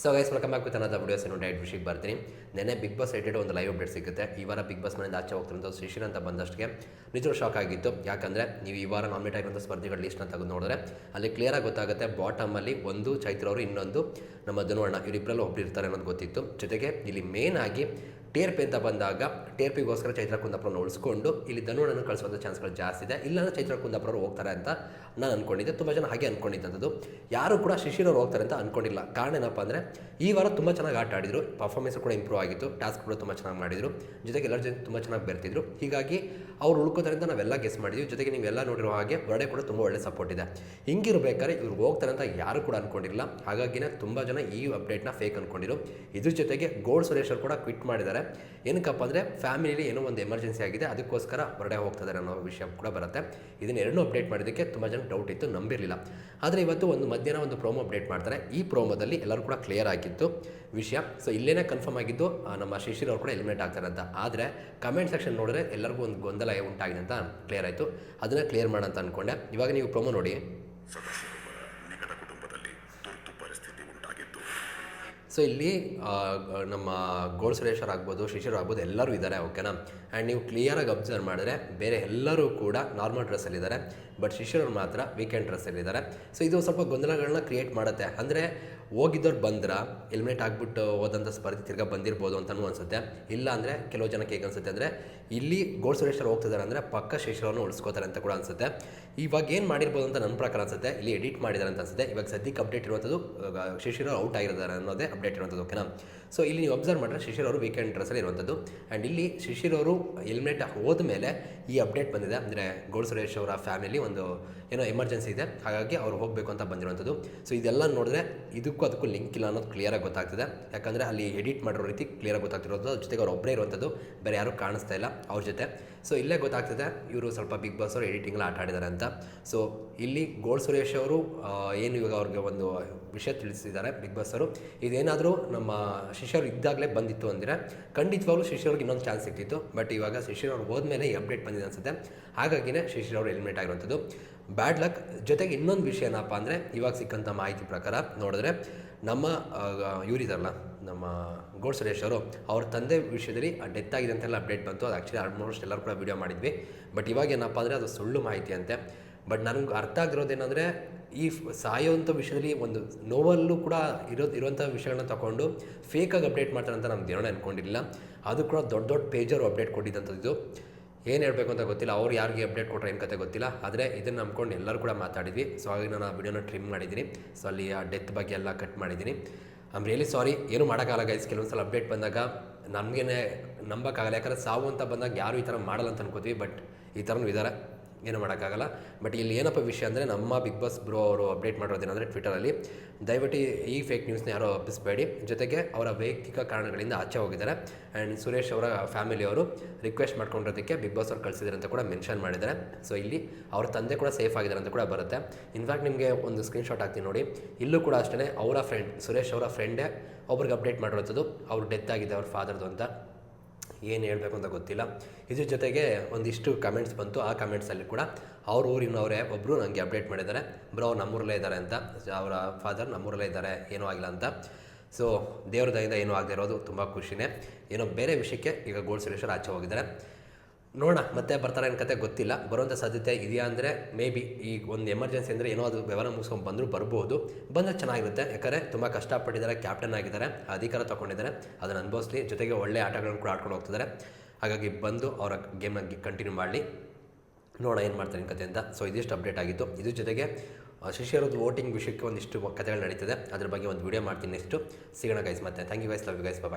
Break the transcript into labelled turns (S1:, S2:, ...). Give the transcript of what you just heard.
S1: So guys welcome back with ಅನ್ನದ videos ಏನು diet ವಿಷಯಕ್ಕೆ ಬರ್ತೀನಿ ನೆನೆ ಬಿಗ್ ಬಾಸ್ ರಿಲೇಟೆಡ್ ಒಂದು ಲೈವ್ ಅಪ್ಡೇಟ್ ಸಿಗುತ್ತೆ. ಈ ವಾರ ಬಿಗ್ ಬಾಸ್ ಮನೆಯಿಂದ ಆಚೆ ಹೋಗ್ತಿರೋದು ಶಿಶಿರ್ ಅಂತ ಬಂದಷ್ಟಿಗೆ ನಿಜವೂ ಶಾಕ್ ಆಗಿತ್ತು. ಯಾಕಂದರೆ ನೀವು ಈ ವಾರ ನಾಮಿನೇಟ್ ಆಗಿರೋಂಥ ಸ್ಪರ್ಧಿಗಳ ಲಿಸ್ಟ್ನ ತೆಗೆದು ನೋಡಿದ್ರೆ ಅಲ್ಲಿ ಕ್ಲಿಯರಾಗಿ ಗೊತ್ತಾಗುತ್ತೆ ಬಾಟಮಲ್ಲಿ ಒಂದು ಚೈತ್ರ ಅವರು ಇನ್ನೊಂದು. ನಮ್ಮ ಧನುವಣ್ಣ ಇವರಿಬ್ಬರಲ್ಲೂ ಒಬ್ಬರು ಇರ್ತಾರೆ ಅನ್ನೋದು ಗೊತ್ತಿತ್ತು. ಜೊತೆಗೆ ಇಲ್ಲಿ ಮೇನ್ ಆಗಿ ಟೇರ್ಪಿ ಅಂತ ಬಂದಾಗ ಟೇರ್ಪಿಗೋಸ್ಕರ ಚೈತ್ರ ಕುಂದಾಪುರನ ಉಳಿಸ್ಕೊಂಡು ಇಲ್ಲಿ ಧನುವಣ್ಣನ ಕಳಿಸುವಂಥ ಚಾನ್ಸ್ಗಳು ಜಾಸ್ತಿ ಇದೆ. ಇಲ್ಲಾಂದ್ರೆ ಚೈತ್ರ ಕುಂದಾಪುರವ್ರು ಹೋಗ್ತಾರೆ ಅಂತ ನಾನು ಅಂದ್ಕೊಂಡಿದ್ದೆ ತುಂಬ ಜನ ಹಾಗೆ ಅಂದ್ಕೊಂಡಿದ್ದಂಥದ್ದು ಯಾರು ಕೂಡ ಶಿಶಿರವ್ರು ಹೋಗ್ತಾರೆ ಅಂತ ಅಂದ್ಕೊಂಡಿಲ್ಲ ಕಾರಣ ಏನಪ್ಪ ಅಂದರೆ ಈ ವಾರ ತುಂಬ ಚೆನ್ನಾಗಿ ಆಟ ಆಡಿದರು. ಪರ್ಫಾರ್ಮೆನ್ಸ್ ಕೂಡ ಇಂಪ್ರೂವ್ ಆಗಿತ್ತು. ಟಾಸ್ಕ್ ಕೂಡ ತುಂಬ ಚೆನ್ನಾಗಿ ಮಾಡಿದರು. ಜೊತೆಗೆ ಎಲ್ಲರ ಜೊತೆ ತುಂಬ ಚೆನ್ನಾಗಿ ಬೆರ್ತಿದ್ರು. ಹೀಗಾಗಿ ಅವ್ರು ಉಳ್ಕೋದ್ರಿಂದ ನಾವೆಲ್ಲ ಗೆಸ್ ಮಾಡಿದ್ವಿ. ಜೊತೆಗೆ ನೀವೆಲ್ಲ ನೋಡಿರೋ ಹಾಗೆ ಹೊರಡೆ ಕೂಡ ತುಂಬ ಒಳ್ಳೆ ಸಪೋರ್ಟ್ ಇದೆ. ಹಿಂಗಿರ್ಬೇಕಾದ್ರೆ ಇವ್ರು ಹೋಗ್ತಾರೆ ಅಂತ ಯಾರು ಕೂಡ ಅಂದ್ಕೊಂಡಿಲ್ಲ ಹಾಗಾಗಿನೇ ತುಂಬ ಜನ ಈ ಅಪ್ಡೇಟ್ನ ಫೇಕ್ ಅಂದ್ಕೊಂಡಿರು ಇದ್ರ ಜೊತೆಗೆ ಗೋಲ್ಡ್ ಸುರೇಶ್ ಕೂಡ ಕ್ವಿಟ್ ಮಾಡಿದ್ದಾರೆ. ಏನಕ್ಕಪ್ಪ ಅಂದರೆ ಫ್ಯಾಮಿಲಿಲಿ ಏನೋ ಒಂದು ಎಮರ್ಜೆನ್ಸಿ ಆಗಿದೆ, ಅದಕ್ಕೋಸ್ಕರ ಹೊರಡೆ ಹೋಗ್ತಿದ್ದಾರೆ ಅನ್ನೋ ವಿಷಯ ಕೂಡ ಬರುತ್ತೆ. ಇದನ್ನ ಎರಡೂ ಅಪ್ಡೇಟ್ ಮಾಡಿದ್ದಕ್ಕೆ ತುಂಬ ಜನ ಡೌಟ್ ಇತ್ತು, ನಂಬಿರಲಿಲ್ಲ. ಆದರೆ ಇವತ್ತು ಒಂದು ಮಧ್ಯಾಹ್ನ ಒಂದು ಪ್ರೋಮೋ ಅಪ್ಡೇಟ್ ಮಾಡ್ತಾರೆ. ಈ ಪ್ರೋಮೋದಲ್ಲಿ ಎಲ್ಲರೂ ಕೂಡ ಕ್ಲಿಯರ್ ಆಗಿತ್ತು ವಿಷಯ. ಸೊ ಇಲ್ಲೇನೇ ಕನ್ಫರ್ಮ್ ಆಗಿದ್ದು ನಮ್ಮ ಶಿಶಿರ್ ಅವರು ಕೂಡ ಎಲಿಮಿನೇಟ್ ಆಗ್ತಾರೆ ಅಂತ. ಆದರೆ ಕಮೆಂಟ್ ಸೆಕ್ಷನ್ ನೋಡಿದ್ರೆ ಎಲ್ಲರಿಗೂ ಒಂದು ಗೊಂದಲ ಉಂಟಾಗಿದೆ ಅಂತ ಕ್ಲಿಯರ್ ಆಯಿತು. ಅದನ್ನು ಕ್ಲಿಯರ್ ಮಾಡೋಣ ಅಂತ ಅಂದ್ಕೊಂಡೆ ಇವಾಗ ನೀವು ಪ್ರೋಮೋ ನೋಡಿ. ಸೊ ಇಲ್ಲಿ ನಮ್ಮ ಗೋಳ್ ಸುರೇಶರ್ ಆಗ್ಬೋದು, ಶಿಶಿರ್ ಆಗ್ಬೋದು, ಎಲ್ಲರೂ ಇದ್ದಾರೆ ಓಕೆನಾ ಆ್ಯಂಡ್ ನೀವು ಕ್ಲಿಯರಾಗಿ ಅಬ್ಸರ್ವ್ ಮಾಡಿದ್ರೆ, ಬೇರೆ ಎಲ್ಲರೂ ಕೂಡ ನಾರ್ಮಲ್ ಡ್ರೆಸ್ಸಲ್ಲಿದ್ದಾರೆ ಬಟ್ ಶಿಶಿರ್ ಮಾತ್ರ ವೀಕೆಂಡ್ ಡ್ರೆಸ್ಸಲ್ಲಿದ್ದಾರೆ ಸೊ ಇದು ಸ್ವಲ್ಪ ಗೊಂದಲಗಳನ್ನ ಕ್ರಿಯೇಟ್ ಮಾಡುತ್ತೆ. ಅಂದರೆ ಹೋಗಿದ್ದವ್ರು ಬಂದ್ರ ಎಲಿಮಿನೇಟ್ ಆಗಿಬಿಟ್ಟು ಹೋದಂಥ ಸ್ಪರ್ಧೆ ತಿರ್ಗಾ ಬಂದಿರ್ಬೋದು ಅಂತಲೂ ಅನಿಸುತ್ತೆ. ಇಲ್ಲ ಅಂದರೆ ಕೆಲವು ಜನಕ್ಕೆ ಹೇಗೆ ಅನಿಸುತ್ತೆ ಅಂದರೆ, ಇಲ್ಲಿ ಗೋಲ್ಡ್ ಸುರೇಶ್ವರ್ ಹೋಗ್ತಿದ್ದಾರೆ ಅಂದರೆ ಪಕ್ಕ ಶೇಷರವನ್ನು ಉಳಿಸ್ಕೋತಾರೆ ಅಂತ ಕೂಡ ಅನಿಸುತ್ತೆ. ಇವಾಗ ಏನು ಮಾಡಿರ್ಬೋದು ಅಂತ ನನ್ನ ಪ್ರಕಾರ ಅನಿಸುತ್ತೆ, ಇಲ್ಲಿ ಎಡಿಟ್ ಮಾಡಿದ್ದಾರೆ ಅಂತ ಅನಿಸುತ್ತೆ. ಇವಾಗ ಸದ್ಯಕ್ಕೆ ಅಪ್ಡೇಟ್ ಇರುವಂಥದ್ದು ಶೇಷಿರೋ ಔಟ್ ಆಗಿರ್ತಾರೆ ಅನ್ನೋದೇ ಅಪ್ಡೇಟ್ ಇರುವಂಥದ್ದು ಓಕೆನಾ ಸೊ ಇಲ್ಲಿ ನೀವು ಅಬ್ಸರ್ವ್ ಮಾಡಿದ್ರೆ ಶಿಶಿರ್ ಅವರು ವೀಕೆಂಡ್ ಡ್ರೆಸ್ಸಲ್ಲಿ ಇರುವಂಥದ್ದು ಆ್ಯಂಡ್ ಇಲ್ಲಿ ಶಿಶಿರ್ ಅವರು ಎಲಿಮಿನೇಟ್ ಹೋದ್ಮೇಲೆ ಈ ಅಪ್ಡೇಟ್ ಬಂದಿದೆ. ಅಂದರೆ ಗೋಲ್ಡ್ ಸುರೇಶ್ ಅವರ ಫ್ಯಾಮಿಲಿ ಒಂದು ಏನೋ ಎಮರ್ಜೆನ್ಸಿ ಇದೆ. ಹಾಗಾಗಿ ಅವ್ರು ಹೋಗಬೇಕು ಅಂತ ಬಂದಿರುವಂಥದ್ದು ಸೊ ಇದೆಲ್ಲ ನೋಡಿದ್ರೆ ಇದಕ್ಕೂ ಅದಕ್ಕೂ ಲಿಂಕ್ ಇಲ್ಲ ಅನ್ನೋದು ಕ್ಲಿಯರಾಗಿ ಗೊತ್ತಾಗ್ತಿದೆ. ಯಾಕಂದರೆ ಅಲ್ಲಿ ಎಡಿಟ್ ಮಾಡಿರೋ ರೀತಿ ಕ್ಲಿಯರಾಗಿ ಗೊತ್ತಾಗ್ತಿರೋದು. ಅದ್ರ ಜೊತೆಗೆ ಅವ್ರು ಒಬ್ಬರೇ ಇರುವಂಥದ್ದು ಬೇರೆ ಯಾರೂ ಕಾಣಿಸ್ತಾ ಇಲ್ಲ ಅವ್ರ ಜೊತೆ. ಸೊ ಇಲ್ಲೇ ಗೊತ್ತಾಗ್ತಿದೆ, ಇವರು ಸ್ವಲ್ಪ ಬಿಗ್ ಬಾಸ್ ಅವರು ಎಡಿಟಿಂಗ್ಲ ಆಟ ಆಡಿದ್ದಾರೆ ಅಂತ. ಸೊ ಇಲ್ಲಿ ಗೋಲ್ಡ್ ಸುರೇಶ್ ಅವರು ಏನು ಇವಾಗ ಅವ್ರಿಗೆ ಒಂದು ವಿಷಯ ತಿಳಿಸಿದ್ದಾರೆ ಬಿಗ್ ಬಾಸ್ ಅವರು. ಇದೇನಾದರೂ ನಮ್ಮ ಶಿಷ್ಯರು ಇದ್ದಾಗಲೇ ಬಂದಿತ್ತು ಅಂದರೆ, ಖಂಡಿತವಾಗ್ಲೂ ಶಿಷ್ಯವ್ರಿಗೆ ಇನ್ನೊಂದು ಚಾನ್ಸ್ ಸಿಗ್ತಿತ್ತು. ಬಟ್ ಇವಾಗ ಶಿಷ್ಯರ್ ಹೋದ್ಮೇಲೆ ಈ ಅಪ್ಡೇಟ್ ಬಂದಿದೆ ಅನ್ಸುತ್ತೆ. ಹಾಗಾಗಿನೇ ಶಿಷ್ಯರ್ ಅವರು ಎಲಿಮಿನೇಟ್ ಆಗಿರುವಂಥದ್ದು ಬ್ಯಾಡ್ ಲಕ್ ಜೊತೆಗೆ ಇನ್ನೊಂದು ವಿಷಯ ಏನಪ್ಪ ಅಂದರೆ ಇವಾಗ ಸಿಕ್ಕಂಥ ಮಾಹಿತಿ ಪ್ರಕಾರ ನೋಡಿದ್ರೆ ನಮ್ಮ ಇವರಿದಾರಲ್ಲ ನಮ್ಮ ಗೋಡ್ ಸುರೇಶ್ ಅವರು, ಅವ್ರ ತಂದೆ ವಿಷಯದಲ್ಲಿ ಡೆತ್ ಆಗಿದೆ ಅಂತೆಲ್ಲ ಅಪ್ಡೇಟ್ ಬಂತು. ಅದು ಆ್ಯಕ್ಚುಲಿ ಆಲ್ಮೋಸ್ಟ್ ಎಲ್ಲರೂ ಕೂಡ ವೀಡಿಯೋ ಮಾಡಿದ್ವಿ. ಬಟ್ ಇವಾಗ ಏನಪ್ಪ ಅಂದರೆ ಅದು ಸುಳ್ಳು ಮಾಹಿತಿ ಅಂತೆ. ಬಟ್ ನನಗೆ ಅರ್ಥ ಆಗಿರೋದೇನೆಂದರೆ ಈ ಸಾಯೋವಂಥ ವಿಷಯದಲ್ಲಿ ಒಂದು ನೋವಲ್ಲೂ ಕೂಡ ಇರೋ ಇರುವಂಥ ವಿಷಯಗಳನ್ನ ತಗೊಂಡು ಫೇಕಾಗಿ ಅಪ್ಡೇಟ್ ಮಾಡ್ತಾರೆ ಅಂತ ನಮ್ಗೆ ಏನೋ ಅನ್ಕೊಂಡಿರಲಿಲ್ಲ ಅದು ಕೂಡ ದೊಡ್ಡ ದೊಡ್ಡ ಪೇಜರು ಅಪ್ಡೇಟ್ ಕೊಟ್ಟಿದ್ದಂಥದ್ದು ಏನು ಹೇಳಬೇಕು ಅಂತ ಗೊತ್ತಿಲ್ಲ. ಅವ್ರು ಯಾರಿಗೆ ಅಪ್ಡೇಟ್ ಕೊಟ್ಟರೆ ಏನು ಕತೆ ಗೊತ್ತಿಲ್ಲ. ಆದರೆ ಇದನ್ನು ನಂಬ್ಕೊಂಡು ಎಲ್ಲರೂ ಕೂಡ ಮಾತಾಡಿದ್ವಿ. ಸೊ ಹಾಗಾಗಿ ನಾನು ಆ ವಿಡಿಯೋನ ಟ್ರಿಮ್ ಮಾಡಿದ್ದೀನಿ. ಸೊ ಅಲ್ಲಿ ಆ ಡೆತ್ ಬಗ್ಗೆ ಎಲ್ಲ ಕಟ್ ಮಾಡಿದ್ದೀನಿ. ಆಮ್ ರಿಯಲಿ ಸಾರಿ ಏನು ಮಾಡೋಕ್ಕಾಗಲ್ಲ ಗೈಸ್ ಕೆಲವೊಂದು ಸಲ ಅಪ್ಡೇಟ್ ಬಂದಾಗ ನಮಗೇನೆ ನಂಬೋಕ್ಕಾಗಲ್ಲ. ಯಾಕಂದರೆ ಸಾವು ಅಂತ ಬಂದಾಗ ಯಾರು ಈ ಥರ ಮಾಡಲ್ಲ ಅಂತ ಅನ್ಕೋತೀವಿ. ಬಟ್ ಈ ಥರನೂ ಇದ್ದಾರೆ. ಏನು ಮಾಡೋಕ್ಕಾಗಲ್ಲ. ಬಟ್ ಇಲ್ಲಿ ಏನಪ್ಪ ವಿಷಯ ಅಂದರೆ ನಮ್ಮ ಬಿಗ್ ಬಾಸ್ ಬ್ರೋ ಅವರು ಅಪ್ಡೇಟ್ ಮಾಡೋದೇನೆಂದರೆ ಟ್ವಿಟರಲ್ಲಿ, ದಯವಿಟ್ಟು ಈ ಫೇಕ್ ನ್ಯೂಸ್ನ ಯಾರೋ ಹಬ್ಬಿಸಬೇಡಿ ಜೊತೆಗೆ ಅವರ ವೈಯಕ್ತಿಕ ಕಾರಣಗಳಿಂದ ಆಚೆ ಹೋಗಿದ್ದಾರೆ. ಆ್ಯಂಡ್ ಸುರೇಶ್ ಅವರ ಫ್ಯಾಮಿಲಿಯವರು ರಿಕ್ವೆಸ್ಟ್ ಮಾಡ್ಕೊಂಡಿರೋದಕ್ಕೆ ಬಿಗ್ ಬಾಸ್ ಅವ್ರು ಕಳಿಸಿದ್ದಾರೆ ಅಂತ ಕೂಡ ಮೆನ್ಷನ್ ಮಾಡಿದ್ದಾರೆ. ಸೊ ಇಲ್ಲಿ ಅವ್ರ ತಂದೆ ಕೂಡ ಸೇಫ್ ಆಗಿದ್ದಾರೆ ಅಂತ ಕೂಡ ಬರುತ್ತೆ. ಇನ್ಫ್ಯಾಕ್ಟ್ ನಿಮಗೆ ಒಂದು ಸ್ಕ್ರೀನ್ಶಾಟ್ ಹಾಕ್ತೀನಿ ನೋಡಿ. ಇಲ್ಲೂ ಕೂಡ ಅಷ್ಟೇ ಅವರ ಫ್ರೆಂಡ್ ಸುರೇಶ್ ಅವರ ಫ್ರೆಂಡೇ ಒಬ್ರಿಗೆ ಅಪ್ಡೇಟ್ ಮಾಡಿರೋಂಥದ್ದು ಅವ್ರು ಡೆತ್ ಆಗಿದೆ ಅವ್ರ ಫಾದರ್ದು ಅಂತ. ಏನು ಹೇಳಬೇಕು ಅಂತ ಗೊತ್ತಿಲ್ಲ. ಇದ್ರ ಜೊತೆಗೆ ಒಂದಿಷ್ಟು ಕಮೆಂಟ್ಸ್ ಬಂತು. ಆ ಕಮೆಂಟ್ಸಲ್ಲಿ ಕೂಡ ಅವ್ರ ಊರಿನವರೇ ಒಬ್ಬರು ನನಗೆ ಅಪ್ಡೇಟ್ ಮಾಡಿದ್ದಾರೆ. ಬ್ರೋ ಅವ್ರು ನಮ್ಮೂರಲ್ಲೇ ಇದ್ದಾರೆ ಅಂತ. ಅವರ ಫಾದರ್ ನಮ್ಮೂರಲ್ಲೇ ಇದ್ದಾರೆ. ಏನೂ ಆಗಿಲ್ಲ ಅಂತ. ಸೊ ದೇವ್ರ ದಯಿಂದ ಏನೂ ಆಗದೆ ಇರೋದು ತುಂಬ ಖುಷಿನೇ. ಏನೋ ಬೇರೆ ವಿಷಯಕ್ಕೆ ಈಗ ಗೋಲ್ಡ್ ಸುರೇಶ್ವರ್ ಆಚೆ ಹೋಗಿದ್ದಾರೆ. ನೋಡೋಣ, ಮತ್ತೆ ಬರ್ತಾರೆ ಅನ್ನೋ ಕತೆ ಗೊತ್ತಿಲ್ಲ. ಬರುವಂಥ ಸಾಧ್ಯತೆ ಇದೆಯಾ ಅಂದರೆ ಮೇ ಬಿ ಈಗ ಒಂದು ಎಮರ್ಜೆನ್ಸಿ ಅಂದರೆ ಏನೋ ಅದು ವ್ಯವಹಾರ ಮುಗಿಸ್ಕೊಂಡು ಬಂದರೂ ಬರ್ಬೋದು. ಬಂದರೆ ಚೆನ್ನಾಗಿರುತ್ತೆ, ಯಾಕಂದರೆ ತುಂಬ ಕಷ್ಟಪಟ್ಟಿದ್ದಾರೆ ಕ್ಯಾಪ್ಟನ್ ಆಗಿದ್ದಾರೆ, ಅಧಿಕಾರ ತೊಗೊಂಡಿದ್ದಾರೆ, ಅದನ್ನು ಅನುಭವಿಸ್ಲಿ, ಜೊತೆಗೆ ಒಳ್ಳೆ ಆಟಗಳನ್ನು ಕೂಡ ಆಡ್ಕೊಂಡು ಹೋಗ್ತಿದ್ದಾರೆ. ಹಾಗಾಗಿ ಬಂದು ಅವರ ಗೇಮ್ನ ಕಂಟಿನ್ಯೂ ಮಾಡಲಿ ನೋಡೋಣ ಏನು ಮಾಡ್ತಾರೆ ಕತೆ ಅಂತ. ಸೊ ಇದಿಷ್ಟು ಅಪ್ಡೇಟ್ ಆಗಿತ್ತು. ಇದ್ರ ಜೊತೆಗೆ ಶಿಷ್ಯರದ್ದು ವೋಟಿಂಗ್ ವಿಷಯಕ್ಕೆ ಒಂದಿಷ್ಟು ಕಥೆಗಳು ನಡೀತದೆ. ಅದ್ರ ಬಗ್ಗೆ ಒಂದು ವಿಡಿಯೋ ಮಾಡ್ತೀನಿ ನೆಕ್ಸ್ಟು ಸಿಗೋಣ ಗೈಸ್ ಮತ್ತೆ. Thank you guys love you guys bye